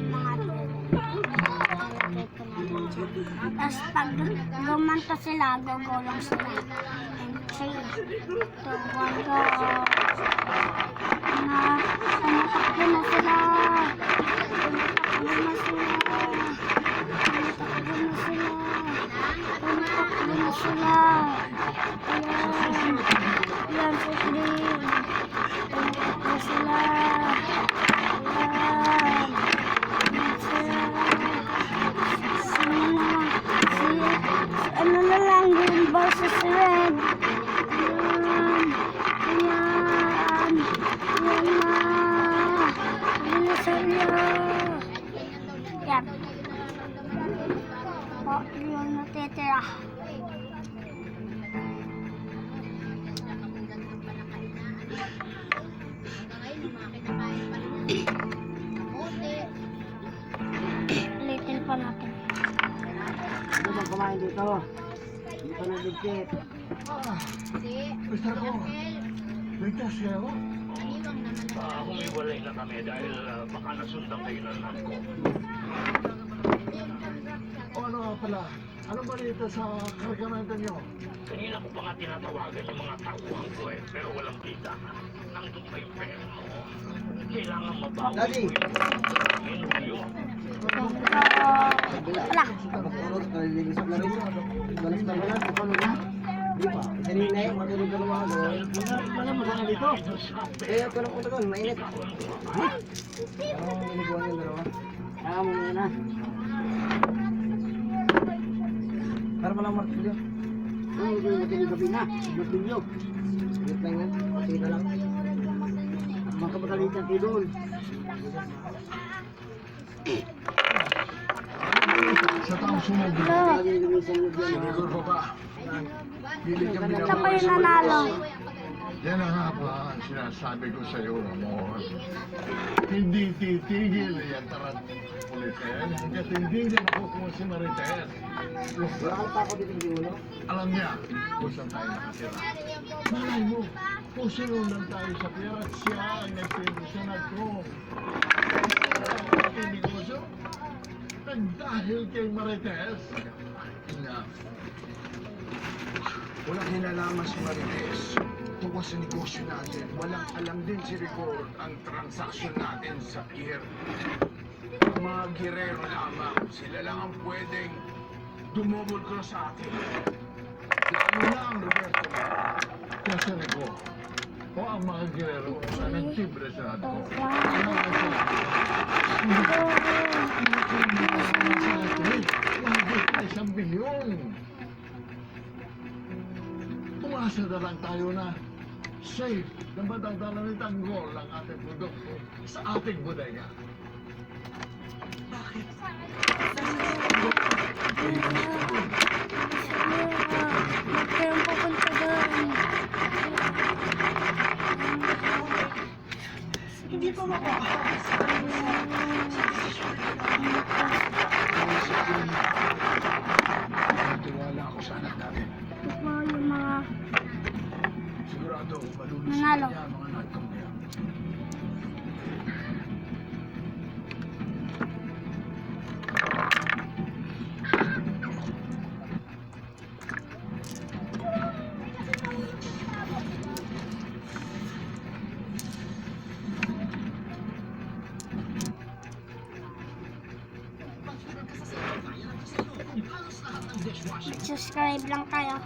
mga dyan. Tapos pag gumanto sila, gugulong sila. And three, two, one, go. Na, tumatakbo na sila. Tumatakbo na sila. Tumatakbo na sila. Tumatakbo na sila. Ayan. Ayan green. Tumatakbo sila. Ayan. Ayan sila. Sino na? Si, si ano na lang, green versus red. Ayan. Ayan. Ayan na. Bilisan niyo. Yan. Po, yung natitira. Ulitin pa natin. Ano bang kumain dito? Hindi pa nagligpit. Basta ko, ligtas siya ako. Ah, humiwalay na kami dahil ah, baka nasundan kayo ng anak ko. O ano nga pala, ano ba dito sa kargamento niyo? Kanina ko pa nga tinatawagan yung mga tauhan ko eh, pero walang kita. Nandun pa yung pera mo. Kailangan mabawi Daddy! ko yung Minulyo. Wala. Matulog, nalilinis sa Balis na balas, matulog na. Di pa. Kanina eh, matulog ka naman. Wala mo sana dito. Eh, ako lang punta doon, mainit. Ha? Ano ang ginagawa niyo dalawa? Kaya mo muna na. Para malang martilyo. Ano yung niyo gabi na? Ninyo. Sigit lang yan. Pasita lang. Makapagalitan kayo doon. Sa taong sunod, siguro pa. Hindi ka Ito pa yung nanalo. Yan ang nga pa ang sinasabi ko sa iyo, amor. Hindi titigil yan tarad ulitin hanggat hindi niya nakukuha si Marites. Wala kang tako dito sa ulo. Alam niya kung saan tayo nakatira. Malay mo, kung sinundan tayo sa pera at siya ang nagpinusunod ko. Nagdahil kay Marites. Ina, Walang kinalaman si Marites tungkol sa negosyo natin. Walang alam din si Rigor ang transaksyon natin sa pier. Mga girero lamang, sila lang ang pwedeng dumobol ko sa atin. Lalo na ang Roberto. kasi ko, o ang mga girero na nagtibre sa. Wow. Ano ang Umasa na lang tayo na safe na madadala ni Tanggol ang ating produkto sa ating bodega. Bakit? Hindi pa makakasal. Subscribe lang kayo.